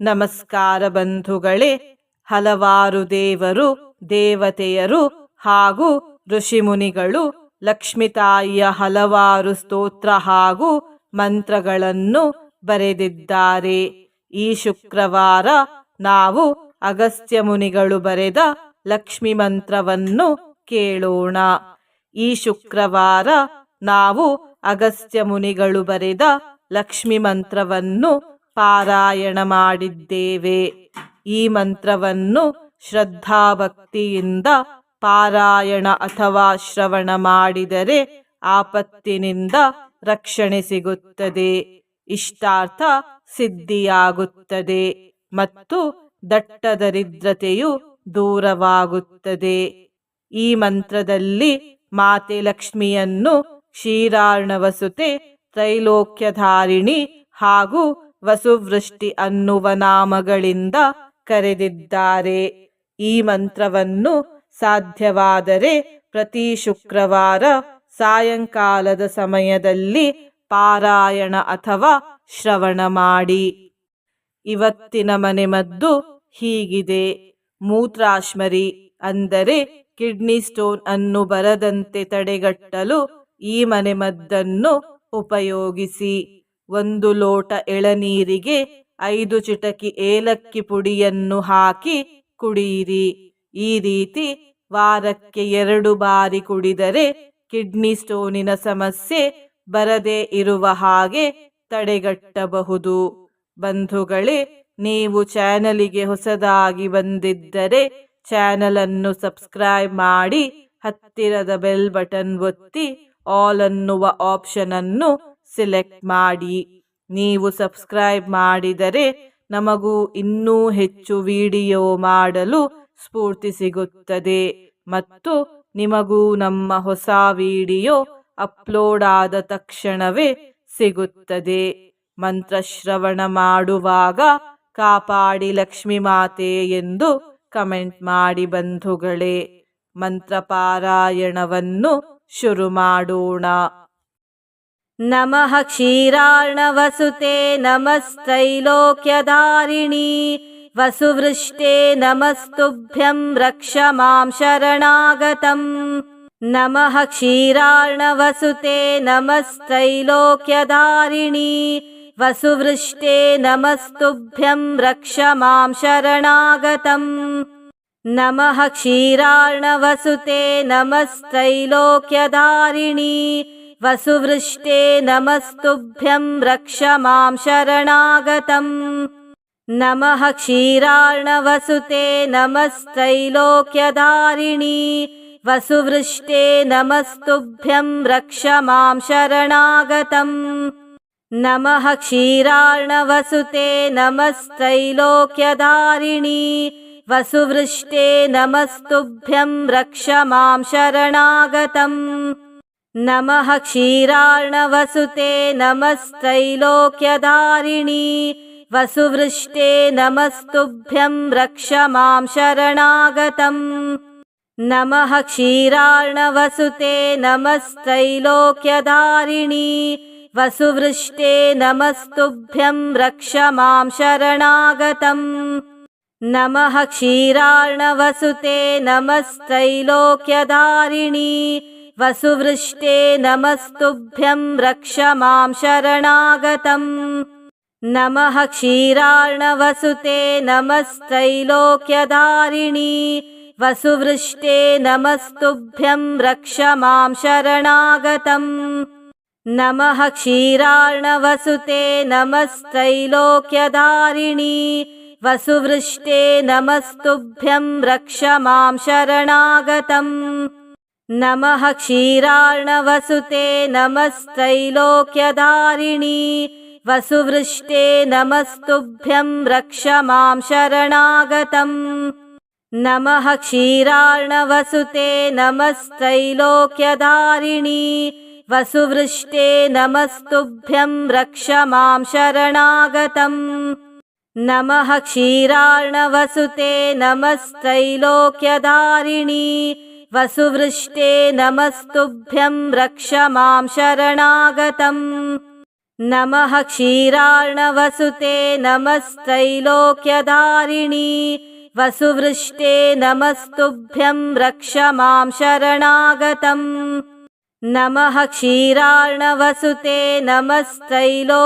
ನಮಸ್ಕಾರ ಬಂಧುಗಳೇ, ಹಲವಾರು ದೇವರು, ದೇವತೆಯರು ಹಾಗೂ ಋಷಿಮುನಿಗಳು ಲಕ್ಷ್ಮಿತಾಯಿಯ ಹಲವಾರು ಸ್ತೋತ್ರ ಹಾಗೂ ಮಂತ್ರಗಳನ್ನು ಬರೆದಿದ್ದಾರೆ. ಈ ಶುಕ್ರವಾರ ನಾವು ಅಗಸ್ತ್ಯ ಮುನಿಗಳು ಬರೆದ ಲಕ್ಷ್ಮಿ ಮಂತ್ರವನ್ನು ಕೇಳೋಣ. ಈ ಶುಕ್ರವಾರ ನಾವು ಅಗಸ್ತ್ಯ ಮುನಿಗಳು ಬರೆದ ಲಕ್ಷ್ಮಿ ಮಂತ್ರವನ್ನು ಪಾರಾಯಣ ಮಾಡಿದ್ದೇವೆ ಈ ಮಂತ್ರವನ್ನು ಶ್ರದ್ಧಾಭಕ್ತಿಯಿಂದ ಪಾರಾಯಣ ಅಥವಾ ಶ್ರವಣ ಮಾಡಿದರೆ ಆಪತ್ತಿನಿಂದ ರಕ್ಷಣೆ ಸಿಗುತ್ತದೆ. ಇಷ್ಟಾರ್ಥ ಸಿದ್ಧಿಯಾಗುತ್ತದೆ ಮತ್ತು ದಟ್ಟ ದರಿದ್ರತೆಯು ದೂರವಾಗುತ್ತದೆ. ಈ ಮಂತ್ರದಲ್ಲಿ ಮಾತೆ ಲಕ್ಷ್ಮಿಯನ್ನು ಕ್ಷೀರಾರ್ಣವಸುತೆ, ತ್ರೈಲೋಕ್ಯಧಾರಿಣಿ ಹಾಗೂ ವಸುವೃಷ್ಟಿ ಅನ್ನುವ ನಾಮಗಳಿಂದ ಕರೆದಿದ್ದಾರೆ. ಈ ಮಂತ್ರವನ್ನು ಸಾಧ್ಯವಾದರೆ ಪ್ರತಿ ಶುಕ್ರವಾರ ಸಾಯಂಕಾಲದ ಸಮಯದಲ್ಲಿ ಪಾರಾಯಣ ಅಥವಾ ಶ್ರವಣ ಮಾಡಿ. ಇವತ್ತಿನ ಮನೆಮದ್ದು ಹೀಗಿದೆ. ಮೂತ್ರಾಶ್ಮರಿ ಅಂದರೆ ಕಿಡ್ನಿ ಸ್ಟೋನ್ ಅನ್ನು ಬರದಂತೆ ತಡೆಗಟ್ಟಲು ಈ ಮನೆಮದ್ದನ್ನು ಉಪಯೋಗಿಸಿ. ಒಂದು ಲೋಟ ಎಳನೀರಿಗೆ ಐದು ಚಿಟಕಿ ಏಲಕ್ಕಿ ಪುಡಿಯನ್ನು ಹಾಕಿ ಕುಡಿಯಿರಿ ಈ ರೀತಿ ವಾರಕ್ಕೆ ಎರಡು ಬಾರಿ ಕುಡಿದರೆ ಕಿಡ್ನಿ ಸ್ಟೋನಿನ ಸಮಸ್ಯೆ ಬರದೇ ಇರುವ ಹಾಗೆ ತಡೆಗಟ್ಟಬಹುದು. ಬಂಧುಗಳೇ, ನೀವು ಚಾನಲಿಗೆ ಹೊಸದಾಗಿ ಬಂದಿದ್ದರೆ ಚಾನಲನ್ನು ಸಬ್ಸ್ಕ್ರೈಬ್ ಮಾಡಿ ಹತ್ತಿರದ ಬೆಲ್ ಬಟನ್ ಒತ್ತಿ ಆಲ್ ಅನ್ನುವ ಆಪ್ಷನ್ ಅನ್ನು ಸೆಲೆಕ್ಟ್ ಮಾಡಿ. ನೀವು ಸಬ್ಸ್ಕ್ರೈಬ್ ಮಾಡಿದರೆ ನಮಗೂ ಇನ್ನೂ ಹೆಚ್ಚು ವಿಡಿಯೋ ಮಾಡಲು ಸ್ಫೂರ್ತಿ ಸಿಗುತ್ತದೆ. ಮತ್ತು ನಿಮಗೂ ನಮ್ಮ ಹೊಸ ವಿಡಿಯೋ ಅಪ್ಲೋಡ್ ಆದ ತಕ್ಷಣವೇ ಸಿಗುತ್ತದೆ. ಮಂತ್ರಶ್ರವಣ ಮಾಡುವಾಗ ಕಾಪಾಡಿ ಲಕ್ಷ್ಮಿ ಮಾತೆ ಎಂದು ಕಮೆಂಟ್ ಮಾಡಿ ಬಂಧುಗಳೇ. ಮಂತ್ರಪಾರಾಯಣವನ್ನು ಶುರು ಮಾಡೋಣ. नमः क्षीरार्णवसुते नमस्त्रैलोक्यधारिणी वसुवृष्टे नमस्तुभ्यं रक्ष मां शरणागतम्। नमः क्षीरार्णवसुते नमस्त्रैलोक्यधारिणी वसुवृष्टे नमस्तुभ्यं रक्ष मां शरणागतम्। नमः क्षीरार्णवसुते नमस्त्रैलोक्यधारिणी वसुवृष्टे नमस्तुभ्यं रक्ष मां शरणागतम् नमः क्षीरार्णवसुते नमस्त्रैलोक्यधारिणी वसुवृष्टे नमस्तुभ्यं रक्ष मां शरणागतम् नमः क्षीरार्णवसुते नमस्त्रैलोक्यधारिणी वसुवृष्टे नमस्तुभ्यं रक्ष मां शरणागतम् नमः क्षीरार्णवसुते नमस्त्रैलोक्यधारिणी वसुवृष्टे नमस्तुभ्यं रक्ष मां शरणागतम् नमः क्षीरार्णवसुते नमस्त्रैलोक्यधारिणी वसुवृष्टे नमस्तुभ्यं रक्ष मां शरणागतम् नमः क्षीरार्णवसुते नमस्त्रैलोक्यधारिणी वसुवृष्टे नमस्तुभ्यं रक्ष मां शरणागतम् नमः क्षीरार्णवसुते नमस्त्रैलोक्यधारिणी। वसुवृष्टे नमस्तुभ्यं रक्ष मां शरणागतम् नमः क्षीरार्णवसुते नमस्त्रैलोक्यधारिणी। वसुवृष्टे नमस्तुभ्यं रक्ष मां शरणागतम् नमः क्षीरार्णवसुते नमस्त्रैलोक्यधारिणी वसुवृष्टे नमस्तुभ्यं रक्ष मां शरणागतम्। नमः क्षीरार्णवसुते नमस्त्रैलोक्यधारिणी वसुवृष्टे नमस्तुभ्यं रक्ष मां शरणागतम्। नमः क्षीरार्णवसुते नमस्त्रैलोक्यधारिणी वसुवृष्टे नमस्तुभ्यं रक्ष मां शरणागतम् नमः क्षीरार्णवसुते नमस्त्रैलोक्यधारिणी वसुवृष्टे नमस्तुभ्यं रक्ष मां शरणागतम् नमः क्षीरार्णवसुते नमस्त्रैलोक्यधारिणी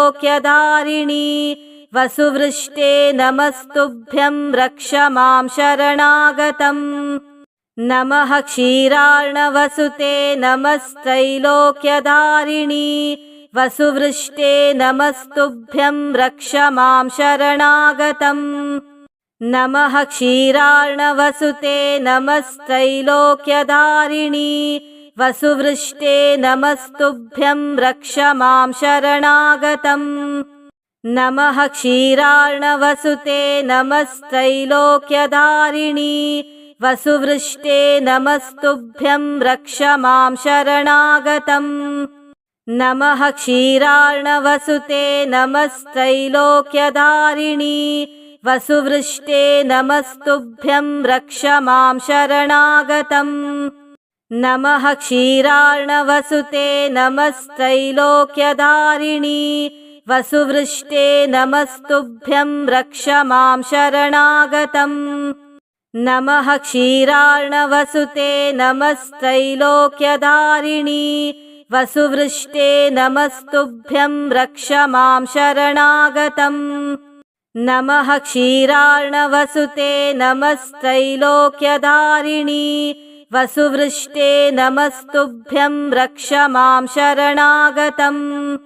वसुवृष्टे नमस्तुभ्यं रक्ष मां शरणागतम् नमः क्षीरार्णवसुते नमस्त्रैलोक्यधारिणी वसुवृष्टे नमस्तुभ्यं रक्ष मां शरणागतम् नमः क्षीरार्णवसुते नमस्त्रैलोक्यधारिणी वसुवृष्टे नमस्तुभ्यं रक्ष मां शरणागतम् नमः क्षीरार्णवसुते नमस्त्रैलोक्यधारिणी वसुवृष्टे नमस्तुभ्यं रक्ष मां शरणागतम् नमः क्षीरार्णवसुते नमस्त्रैलोक्यधारिणी। वसुवृष्टे नमस्तुभ्यं रक्ष मां शरणागतम् नमः क्षीरार्णवसुते नमस्त्रैलोक्यधारिणी। वसुवृष्टे नमस्तुभ्यं रक्ष मां शरणागतम् नमः क्षीरार्णवसुते नमस्त्रैलोक्यधारिणी वसुवृष्टे नमस्तुभ्यं रक्ष मां शरणागतम्। नमः क्षीरार्णवसुते नमस्त्रैलोक्यधारिणी वसुवृष्टे नमस्तुभ्यं रक्ष मां शरणागतम्।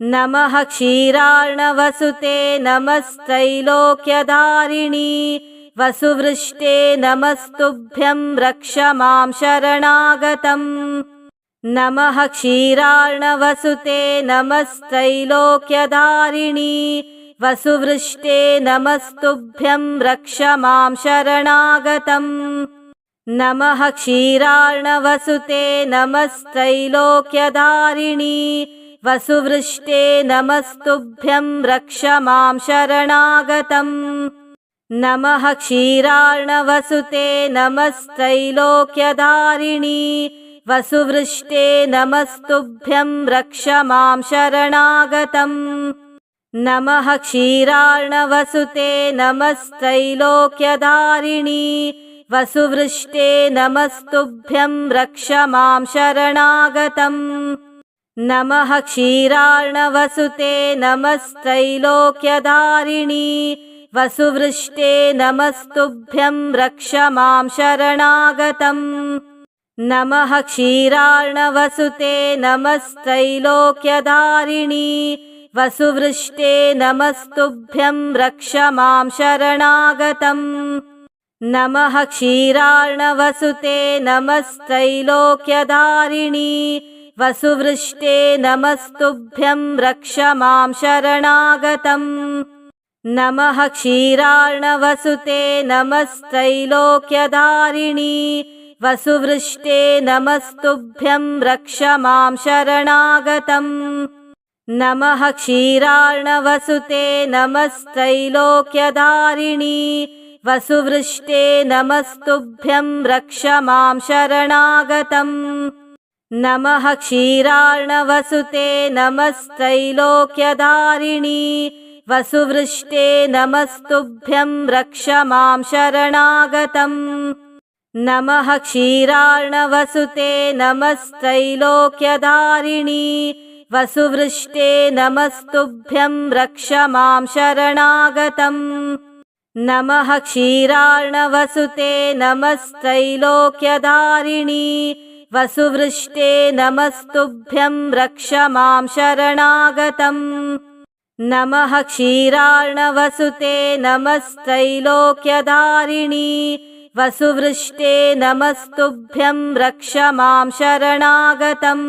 नमः क्षीरार्णवसुते नमस्त्रैलोक्यधारिणी वसुवृष्टे नमस्तुभ्यं रक्ष मां शरणागतम् नमः क्षीरार्णवसुते नमस्त्रैलोक्यधारिणी वसुवृष्टे नमस्तुभ्यं रक्ष मां शरणागतम् नमः क्षीरार्णवसुते नमस्त्रैलोक्यधारिणी वसुवृष्टे नमस्तुभ्यं रक्ष मां शरणागतम् नमः क्षीरार्णवसुते नमस्त्रैलोक्यधारिणी वसुवृष्टे नमस्तुभ्यं रक्ष मां शरणागतम् नमः क्षीरार्णवसुते नमस्त्रैलोक्यधारिणी वसुवृष्टे नमस्तुभ्यं रक्ष मां शरणागतम् नमः क्षीरार्णवसुते नमस्त्रैलोक्यधारिणी वसुवृष्टे नमस्तुभ्यं रक्ष मां शरणागतम् नमः क्षीरार्णवसुते नमस्त्रैलोक्यधारिणी। वसुवृष्टे नमस्तुभ्यं रक्ष मां शरणागतम् नमः क्षीरार्णवसुते नमस्त्रैलोक्यधारिणी। वसुवृष्टे नमस्तुभ्यं रक्ष मां शरणागतम् नमः क्षीरार्णवसुते नमस्त्रैलोक्यधारिणी वसुवृष्टे नमस्तुभ्यं रक्ष मां शरणागतम्। नमः क्षीरार्णवसुते नमस्त्रैलोक्यधारिणी वसुवृष्टे नमस्तुभ्यं रक्ष मां शरणागतम्। नमः क्षीरार्णवसुते नमस्त्रैलोक्यधारिणी वसुवृष्टे नमस्तुभ्यं रक्ष मां शरणागतम् नमः क्षीरार्णवसुते नमस्त्रैलोक्यधारिणी वसुवृष्टे नमस्तुभ्यं रक्ष मां शरणागतम् नमः क्षीरार्णवसुते नमस्त्रैलोक्यधारिणी वसुवृष्टे नमस्तुभ्यं रक्ष मां शरणागतम् नमः क्षीरार्णवसुते नमस्त्रैलोक्यधारिणी वसुवृष्टे नमस्तुभ्यं रक्ष मां शरणागतम्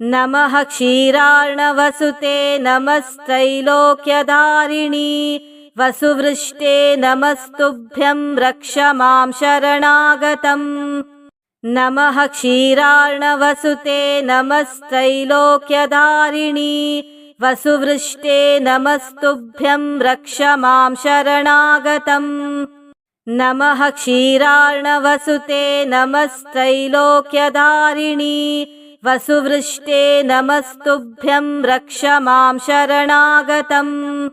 नमः क्षीरार्णवसुते नमस्त्रैलोक्यधारिणी वसुवृष्टे नमस्तुभ्यं रक्ष मां शरणागतम् नमः क्षीरार्णवसुते नमस्त्रैलोक्यधारिणी वसुवृष्टे नमस्तुभ्यं रक्ष मां शरणागतम् नमः क्षीरार्णवसुते नमस्त्रैलोक्यधारिणी। वसुवृष्टे नमस्तुभ्यं रक्ष मां शरणागतम्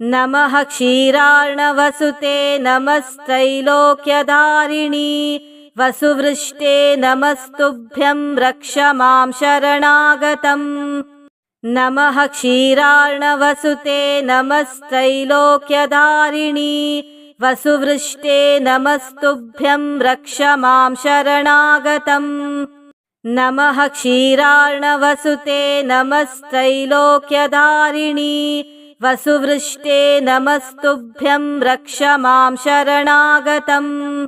नमः क्षीरार्णवसुते नमस्त्रैलोक्यधारिणी। वसुवृष्टे नमस्तुभ्यं रक्ष मां शरणागतम् नमः क्षीरार्णवसुते नमस्त्रैलोक्यधारिणी वसुवृष्टे नमस्तुभ्यं रक्ष मां शरणागतम्। नमः क्षीरार्णवसुते नमस्त्रैलोक्यधारिणी वसुवृष्टे नमस्तुभ्यं रक्ष मां शरणागतम्।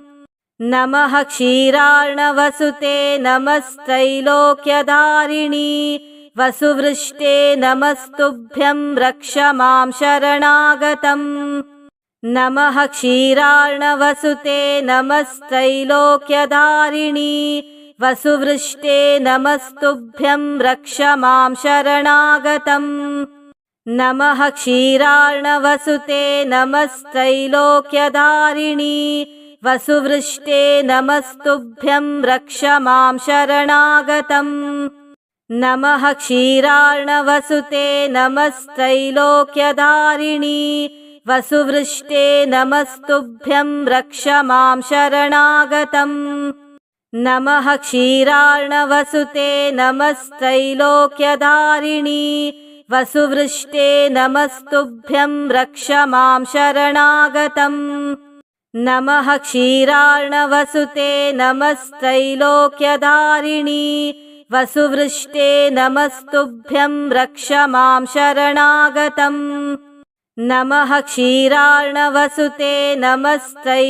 नमः क्षीरार्णवसुते नमस्त्रैलोक्यधारिणी वसुवृष्टे नमस्तुभ्यं रक्ष मां शरणागतम् नमः क्षीरार्णवसुते नमस्त्रैलोक्यधारिणी वसुवृष्टे नमस्तुभ्यं रक्ष मां शरणागतम् नमः क्षीरार्णवसुते नमस्त्रैलोक्यधारिणी वसुवृष्टे नमस्तुभ्यं रक्ष मां शरणागतम् नमः क्षीरार्णवसुते नमस्त्रैलोक्यधारिणी वसुवृष्टे नमस्तुभ्यं रक्ष मां शरणागतम् नमः क्षीरार्णवसुते नमस्त्रैलोक्यधारिणी वसुवृष्टे नमस्तुभ्यं रक्ष मां शरणागतम् नमः क्षीरार्णवसुते नमस्त्रैलोक्यधारिणी वसुवृष्टे नमस्तुभ्यं रक्ष मां शरणागतम्। नमः क्षीरार्णवसुते नमस्त्रैलोक्यधारिणी।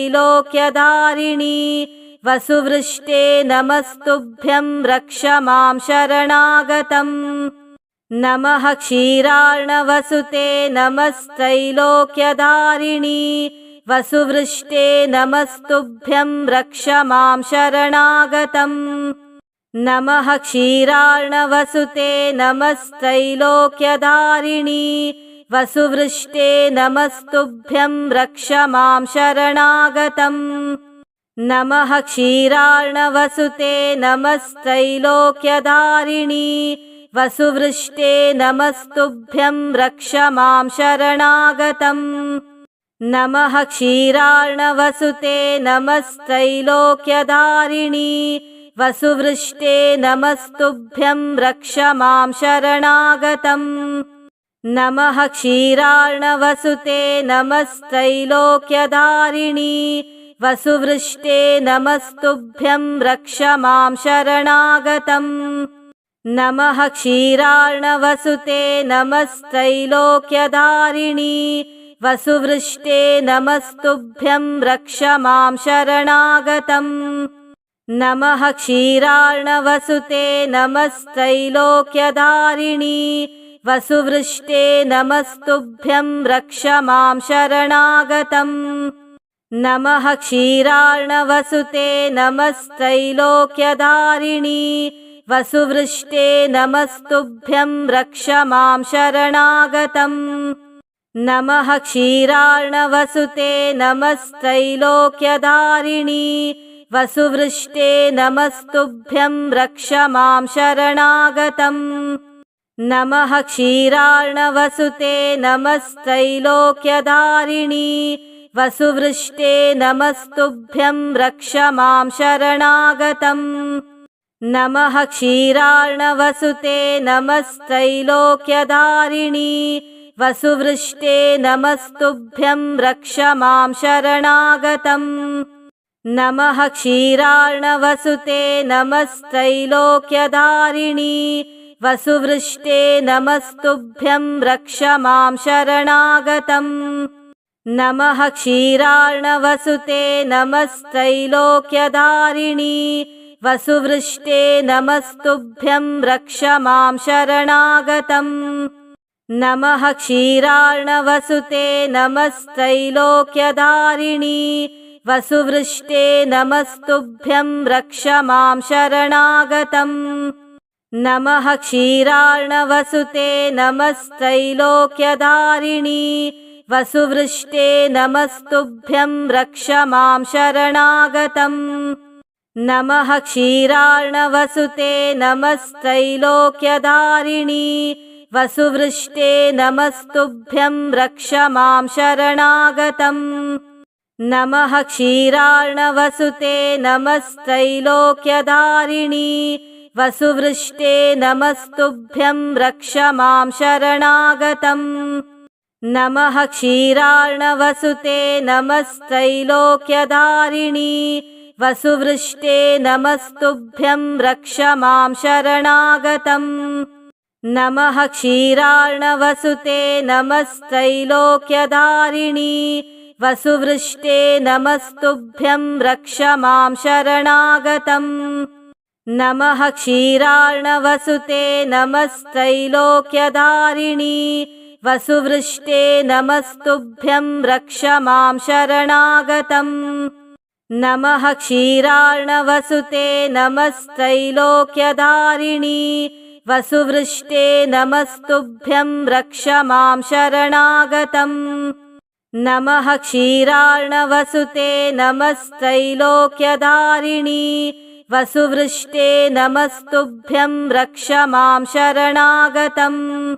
वसुवृष्टे नमस्तुभ्यं रक्ष मां शरणागतम्। नमः क्षीरार्णवसुते नमस्त्रैलोक्यधारिणी। वसुवृष्टे नमस्तुभ्यं रक्ष मां शरणागतम् नमः क्षीरार्णवसुते नमस्त्रैलोक्यधारिणी वसुवृष्टे नमस्तुभ्यं रक्ष मां शरणागतम्। नमः क्षीरार्णवसुते नमस्त्रैलोक्यधारिणी वसुवृष्टे नमस्तुभ्यं रक्ष मां शरणागतम्। नमः क्षीरार्णवसुते नमस्त्रैलोक्यधारिणी वसुवृष्टे नमस्तुभ्यं रक्ष मां शरणागतम् नमः क्षीरार्णवसुते नमस्त्रैलोक्यधारिणी वसुवृष्टे नमस्तुभ्यं रक्ष मां शरणागतम् नमः क्षीरार्णवसुते नमस्त्रैलोक्यधारिणी वसुवृष्टे नमस्तुभ्यं रक्ष मां शरणागतम् नमः क्षीरार्णवसुते नमस्त्रैलोक्यधारिणी वसुवृष्टे नमस्तुभ्यं रक्ष मां शरणागतम्। नमः क्षीरार्णवसुते नमस्त्रैलोक्यधारिणी वसुवृष्टे नमस्तुभ्यं रक्ष मां शरणागतम्। नमः क्षीरार्णवसुते नमस्त्रैलोक्यधारिणी वसुवृष्टे नमस्तुभ्यं रक्ष मां शरणागतम् नमः क्षीरार्णवसुते नमस्त्रैलोक्यधारिणी वसुवृष्टे नमस्तुभ्यं रक्ष मां शरणागतम् नमः क्षीरार्णवसुते नमस्त्रैलोक्यधारिणी वसुवृष्टे नमस्तुभ्यं रक्ष मां शरणागतम् नमः क्षीरार्णवसुते नमस्त्रैलोक्यधारिणी वसुवृष्टे नमस्तुभ्यं रक्ष मां शरणागतम्। नमः क्षीरार्णवसुते नमस्त्रैलोक्यधारिणी वसुवृष्टे नमस्तुभ्यं रक्ष मां शरणागतम्। नमः क्षीरार्णवसुते नमस्त्रैलोक्यधारिणी वसुवृष्टे नमस्तुभ्यं रक्ष मां शरणागतम् नमः क्षीरार्णवसुते नमस्त्रैलोक्यधारिणी वसुवृष्टे नमस्तुभ्यं रक्ष मां शरणागतम् नमः क्षीरार्णवसुते नमस्त्रैलोक्यधारिणी वसुवृष्टे नमस्तुभ्यं रक्ष मां शरणागतम् नमः क्षीरार्णवसुते नमस्त्रैलोक्यधारिणी वसुवृष्टे नमस्तुभ्यं रक्ष मां शरणागतम् नमः क्षीरार्णवसुते नमस्त्रैलोक्यधारिणी वसुवृष्टे नमस्तुभ्यं रक्ष मां शरणागतम् नमः क्षीरार्णवसुते नमस्त्रैलोक्यधारिणी वसुवृष्टे नमस्तुभ्यं रक्ष मां शरणागतम्। नमः क्षीरार्णवसुते नमस्त्रैलोक्यधारिणी। वसुवृष्टे नमस्तुभ्यं रक्ष मां शरणागतम्। नमः क्षीरार्णवसुते नमस्त्रैलोक्यधारिणी। वसुवृष्टे नमस्तुभ्यं रक्ष मां शरणागतम् नमः क्षीरार्णवसुते नमस्त्रैलोक्यधारिणी वसुवृष्टे नमस्तुभ्यं रक्ष मां शरणागतम्।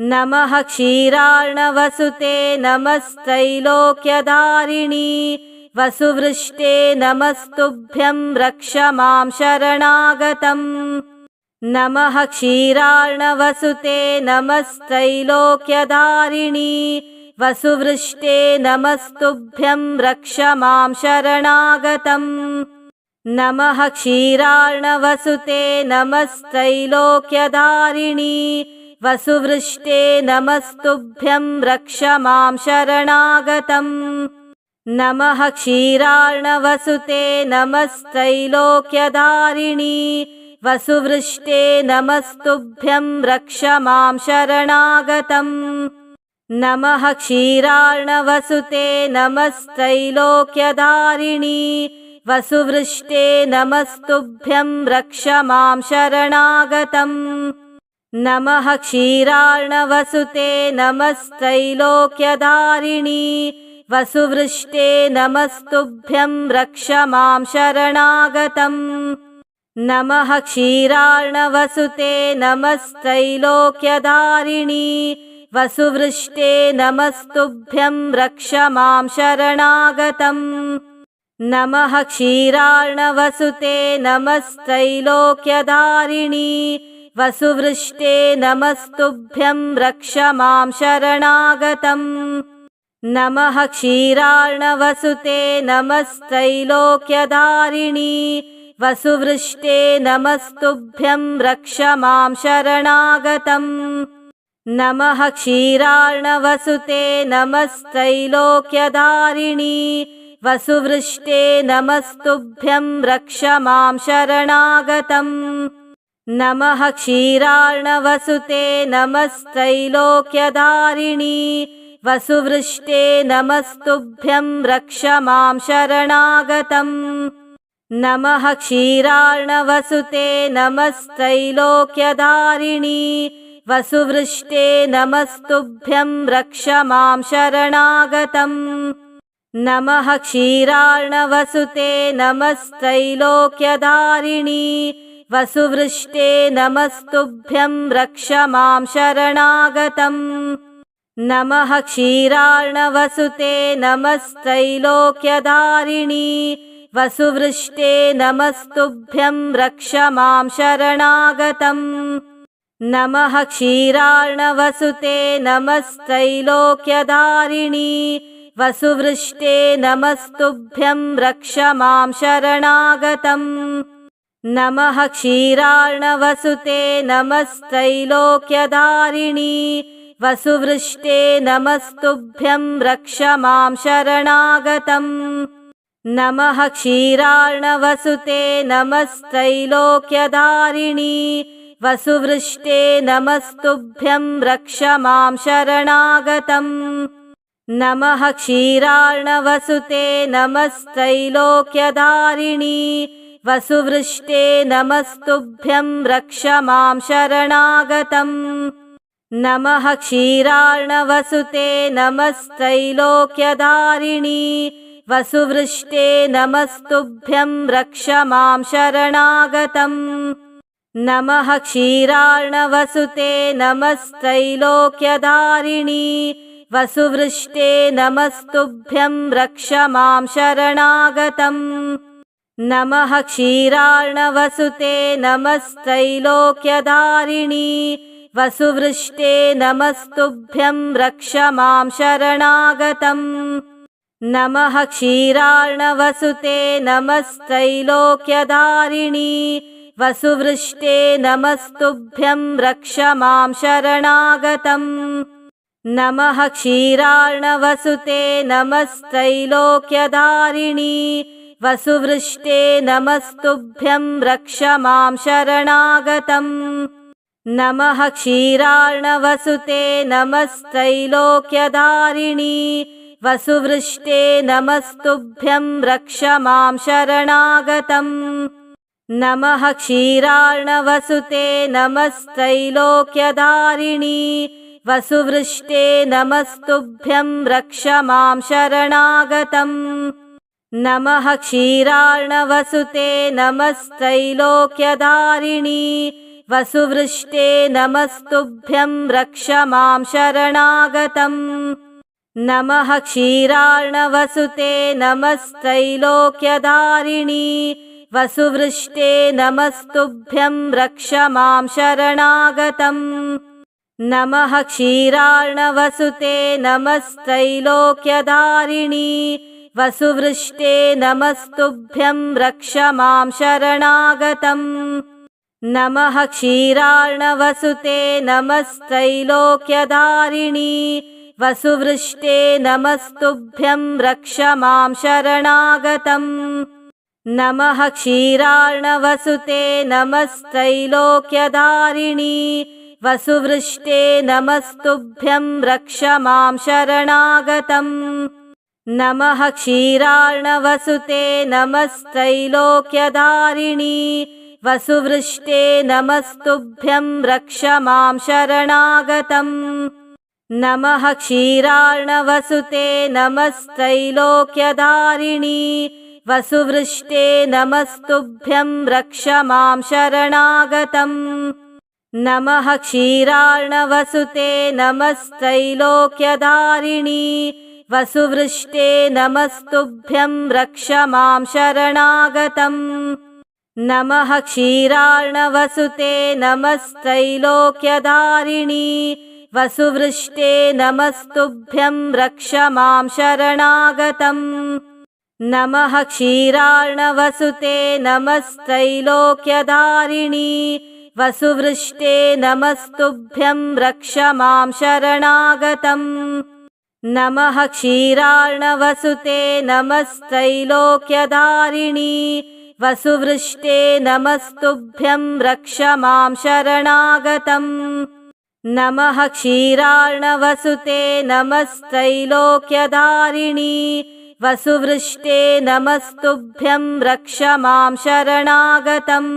नमः क्षीरार्णवसुते नमस्त्रैलोक्यधारिणी वसुवृष्टे नमस्तुभ्यं रक्ष मां शरणागतम्। नमः क्षीरार्णवसुते नमस्त्रैलोक्यधारिणी वसुवृष्टे नमस्तुभ्यं रक्ष मां शरणागतम् नमः क्षीरार्णवसुते नमस्त्रैलोक्यधारिणी। वसुवृष्टे नमस्तुभ्यं रक्ष मां शरणागतम् नमः क्षीरार्णवसुते नमस्त्रैलोक्यधारिणी। वसुवृष्टे नमस्तुभ्यं रक्ष मां शरणागतम् नमः क्षीरार्णवसुते नमस्त्रैलोक्यधारिणी वसुवृष्टे नमस्तुभ्यं रक्ष मां शरणागतम्। नमः क्षीरार्णवसुते नमस्त्रैलोक्यधारिणी वसुवृष्टे नमस्तुभ्यं रक्ष मां शरणागतम्। नमः क्षीरार्णवसुते नमस्त्रैलोक्यधारिणी वसुवृष्टे नमस्तुभ्यं रक्ष मां शरणागतम्। नमः क्षीरार्णवसुते नमस्त्रैलोक्यधारिणी वसुवृष्टे नमस्तुभ्यं रक्ष मां शरणागतम्। नमः क्षीरार्णवसुते नमस्त्रैलोक्यधारिणी वसुवृष्टे नमस्तुभ्यं रक्ष मां शरणागतम् नमः क्षीरार्णवसुते नमस्त्रैलोक्यधारिणी वसुवृष्टे नमस्तुभ्यं रक्ष मां शरणागतम्। नमः क्षीरार्णवसुते नमस्त्रैलोक्यधारिणी वसुवृष्टे नमस्तुभ्यं रक्ष मां शरणागतम्। नमः क्षीरार्णवसुते नमस्त्रैलोक्यधारिणी वसुवृष्टे नमस्तुभ्यं रक्ष मां शरणागतम् नमः क्षीरार्णवसुते नमस्त्रैलोक्यधारिणी वसुवृष्टे नमस्तुभ्यं रक्ष मां शरणागतम् नमः क्षीरार्णवसुते नमस्त्रैलोक्यधारिणी वसुवृष्टे नमस्तुभ्यं रक्ष मां शरणागतम् नमः क्षीरार्णवसुते नमस्त्रैलोक्यधारिणी वसुवृष्टे नमस्तुभ्यं रक्ष मां शरणागतम्। नमः क्षीरार्णवसुते नमस्त्रैलोक्यधारिणी वसुवृष्टे नमस्तुभ्यं रक्ष मां शरणागतम्। नमः क्षीरार्णवसुते नमस्त्रैलोक्यधारिणी वसुवृष्टे नमस्तुभ्यं रक्ष मां शरणागतम् नमः क्षीरार्णवसुते नमस्त्रैलोक्यधारिणी। वसुवृष्टे नमस्तुभ्यं रक्ष मां शरणागतम् नमः क्षीरार्णवसुते नमस्त्रैलोक्यधारिणी। वसुवृष्टे नमस्तुभ्यं रक्ष मां शरणागतम् नमः क्षीरार्णवसुते नमस्त्रैलोक्यधारिणी वसुवृष्टे नमस्तुभ्यं रक्ष मां शरणागतम् नमः क्षीरार्णवसुते नमस्त्रैलोक्यधारिणी वसुवृष्टे नमस्तुभ्यं रक्ष मां शरणागतम् नमः क्षीरार्णवसुते नमस्त्रैलोक्यधारिणी वसुवृष्टे नमस्तुभ्यं रक्ष मां शरणागतम् नमः क्षीरार्णवसुते नमस्त्रैलोक्यधारिणी वसुवृष्टे नमस्तुभ्यं रक्ष मां शरणागतम् नमः क्षीरार्णवसुते नमस्त्रैलोक्यधारिणी वसुवृष्टे नमस्तुभ्यं रक्ष मां शरणागतम् नमः क्षीरार्णवसुते नमस्त्रैलोक्यधारिणी वसुवृष्टे नमस्तुभ्यं रक्ष मां शरणागतम्। नमः क्षीरार्णवसुते नमस्त्रैलोक्यधारिणी वसुवृष्टे नमस्तुभ्यं रक्ष मां शरणागतम्। नमः क्षीरार्णवसुते नमस्त्रैलोक्यधारिणी वसुवृष्टे नमस्तुभ्यं रक्ष मां शरणागतम्। नमः क्षीरार्णवसुते नमस्त्रैलोक्यधारिणी। वसुवृष्टे नमस्तुभ्यं रक्ष मां शरणागतम्। नमः क्षीरार्णवसुते नमस्त्रैलोक्यधारिणी। वसुवृष्टे नमस्तुभ्यं रक्ष मां शरणागतम् नमः क्षीरार्णवसुते नमस्त्रैलोक्यधारिणी वसुवृष्टे नमस्तुभ्यं रक्ष मां शरणागतम्। नमः क्षीरार्णवसुते नमस्त्रैलोक्यधारिणी वसुवृष्टे नमस्तुभ्यं रक्ष मां शरणागतम्। नमः क्षीरार्णवसुते नमस्त्रैलोक्यधारिणी वसुवृष्टे नमस्तुभ्यं रक्ष मां शरणागतम् नमः क्षीरार्णवसुते नमस्त्रैलोक्यधारिणी वसुवृष्टे नमस्तुभ्यं रक्ष मां शरणागतम् नमः क्षीरार्णवसुते नमस्त्रैलोक्यधारिणी वसुवृष्टे नमस्तुभ्यं रक्ष मां शरणागतम् नमः क्षीरार्णवसुते नमस्त्रैलोक्यधारिणी वसुवृष्टे नमस्तुभ्यं रक्ष मां शरणागतम्। नमः क्षीरार्णवसुते नमस्त्रैलोक्यधारिणी वसुवृष्टे नमस्तुभ्यं रक्ष मां शरणागतम्। नमः क्षीरार्णवसुते नमस्त्रैलोक्यधारिणी वसुवृष्टे नमस्तुभ्यं रक्ष मां शरणागतम्